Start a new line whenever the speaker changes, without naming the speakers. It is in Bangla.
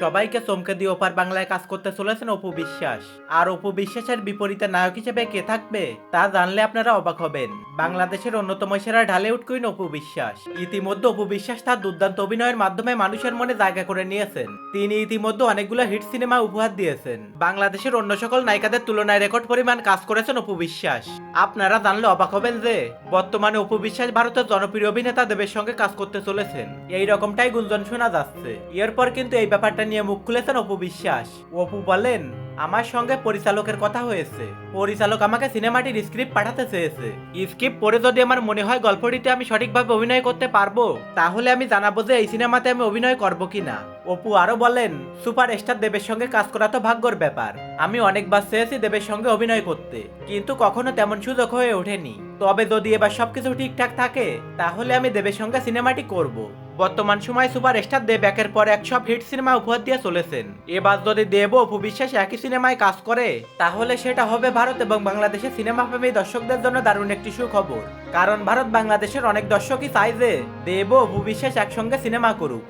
সবাইকে চমকে দিয়ে ওপার বাংলায় কাজ করতে চলেছেন অপু বিশ্বাস। আর অপু বিশ্বাসের বিপরীতে নায়ক হিসেবে কে থাকবে, তা জানলে আপনারা অবাক হবেন। বাংলাদেশের অন্যতম সেরা ঢালিউড কুইন অপু বিশ্বাস। ইতিমধ্যে অপু বিশ্বাস তার দুর্দান্ত অভিনয়ের মাধ্যমে মানুষের মনে জায়গা করে নিয়েছেন। তিনি ইতিমধ্যে অনেকগুলো হিট সিনেমা উপহার দিয়েছেন। বাংলাদেশের অন্য সকল নায়িকাদের তুলনায় রেকর্ড পরিমাণ কাজ করেছেন অপু বিশ্বাস। আপনারা জানলে অবাক হবেন যে, বর্তমানে অপু বিশ্বাস ভারতের জনপ্রিয় অভিনেতা দেবের সঙ্গে কাজ করতে চলেছেন। এই রকমটাই গুঞ্জন শোনা যাচ্ছে। এরপর কিন্তু এই ব্যাপারটা নিয়ে মুখ খুলেছেন অপু বিশ্বাস। অপু বলেন, আমার সঙ্গে পরিচালকের কথা হয়েছে। পরিচালক আমাকে সিনেমাটির স্ক্রিপ্ট পাঠাতে চেয়েছে। স্ক্রিপ্ট পড়ে যদি আমার মনে হয় গল্পটিতে আমি সঠিকভাবে অভিনয় করতে পারব, তাহলে আমি জানাব যে এই সিনেমাতে আমি অভিনয় করব কিনা। অপু আরও বলেন সুপার স্টার দেবের সঙ্গে কাজ করা তো ভাগ্যর ব্যাপার। আমি অনেকবার চেয়েছি দেবের সঙ্গে অভিনয় করতে, কিন্তু কখনো তেমন সুযোগ হয়ে ওঠেনি। তবে যদি এবার সবকিছু ঠিকঠাক থাকে, তাহলে আমি দেবের সঙ্গে সিনেমাটি করব। বর্তমান সময় সুপার স্টার দেব একের পর এক সব হিট সিনেমা উপহার দিয়ে চলেছেন। এবার যদি দেব অপু বিশ্বাস একই সিনেমায় কাজ করে, তাহলে সেটা হবে ভারত এবং বাংলাদেশের সিনেমা প্রেমী দর্শকদের জন্য দারুণ একটি সুখবর। কারণ ভারত বাংলাদেশের অনেক দর্শকই চাই যে দেব অপু বিশ্বাস একসঙ্গে সিনেমা করুক।